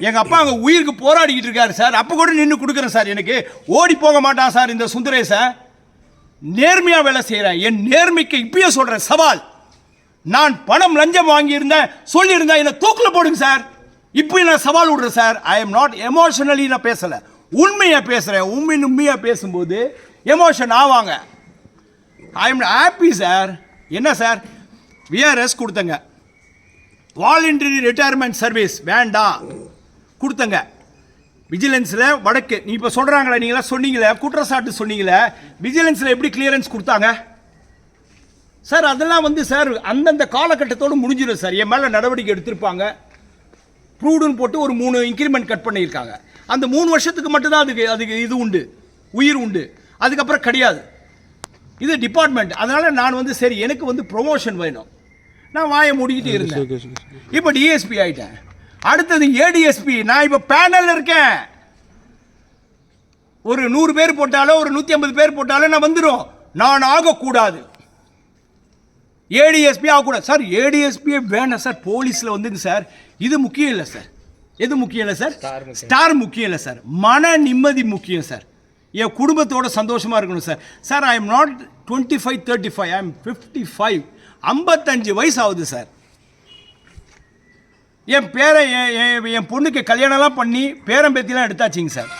எங்கள் அப்பா அங்கே உயிருக்கு போராடிக்கிட்டு இருக்காரு சார். அப்போ கூட நின்று கொடுக்குறேன் சார் எனக்கு. ஓடி போக மாட்டான் சார் இந்த சுந்தரேசன் நேர்மையாக வேலை செய்கிறேன் என் நேர்மைக்கு இப்பயே சொல்கிறேன் சவால். நான் பணம் லஞ்சம் வாங்கியிருந்தேன். சொல்லியிருந்தேன் என்னை தூக்கில் போடுங்க சார். இப்போ நான் சவால் விடுறேன் sir. I am not emotionally நான் பேசலை. உண்மையாக பேசுகிறேன் உண்மை உண்மையாக பேசும்போது எமோஷன் ஆவாங்க. I am happy sir. என்ன சார்? விஆர்எஸ் கொடுத்தங்க. வாலண்டரி ரிட்டையர்மெண்ட் சர்வீஸ் வேண்டாம். கொடுத்தங்க. விஜிலன்ஸில் வடக்கு. நீ இப்போ சொல்கிறாங்களே நீங்களாம் சொன்னீங்களே குற்றச்சாட்டு சொன்னீங்களே விஜிலன்ஸில் எப்படி கிளியரன்ஸ் கொடுத்தாங்க? சார் அதெல்லாம் வந்து சார் அந்தந்த காலகட்டத்தோடு முடிஞ்சிடும் சார் என் மேலே நடவடிக்கை எடுத்திருப்பாங்க. ப்ரூவ்டுன்னு போட்டு ஒரு மூணு இன்க்ரிமெண்ட் கட் பண்ணியிருக்காங்க. அந்த மூணு வருஷத்துக்கு மட்டும்தான் அதுக்கு அதுக்கு இது உண்டு. உயிர் உண்டு. அதுக்கப்புறம் கிடையாது. இது டிபார்ட்மெண்ட் அதனால நான் வந்து சரி எனக்கு வந்து ப்ரொமோஷன் வேணும். நான் வாயை மூடிக்கிட்டு இருந்தேன். இப்போ டிஎஸ்பி ஆயிட்டேன். அடுத்தது ஏடிஎஸ்பி நான் இப்போ பேனல்ல இருக்கேன். ஒரு நூறு பேர் போட்டாலோ ஒரு நூற்றி ஐம்பது பேர் போட்டாலோ நான் வந்துடும் நான் ஆகக்கூடாது. ஏடிஎஸ்பி ஆகக்கூடாது. சார் ஏடிஎஸ்பியே வேணாம் சார். போலீஸில் வந்துங்க சார். இது முக்கியம் இல்லை சார். எது முக்கியம் இல்லை சார்? ஸ்டார் முக்கியம். இல்லை சார். மன நிம்மதி முக்கியம் சார். என் குடும்பத்தோட சந்தோஷமாக இருக்கணும் sir. Sir I am not twenty five thirty five I am fifty five ஐம்பத்தஞ்சு வயசு ஆகுது சார். என் பேரை என் என் என் பொண்ணுக்கு கல்யாணம்லாம் பண்ணி பேரன் பேத்திலாம் எடுத்தாச்சுங்க சார்.